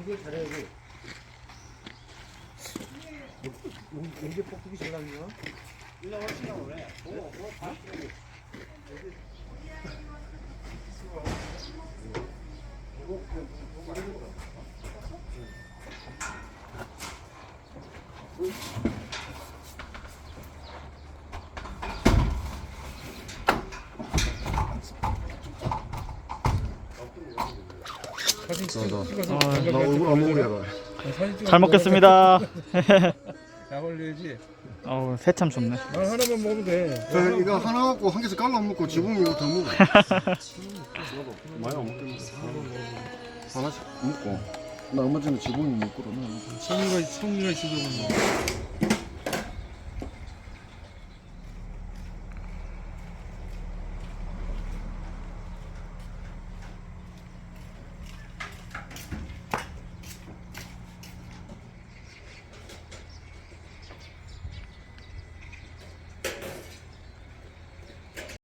이걸 잘해야지. 연기 뻑뻑이 잘 나냐? 사진 찍어서 나 얼굴 안 먹으려다. 사진 찍어. 잘 먹겠습니다. 약 올려야지. 어우 새참 좋네. 난 하나만 먹으면 돼. 저 이거 하나 갖고 한 개씩 갈라 먹고 지붕 이거 더 먹어. 많이 안 먹겠네. 하나씩 먹고. 나 얼마 전에 지붕이 먹거든. 성유가 성유가 지금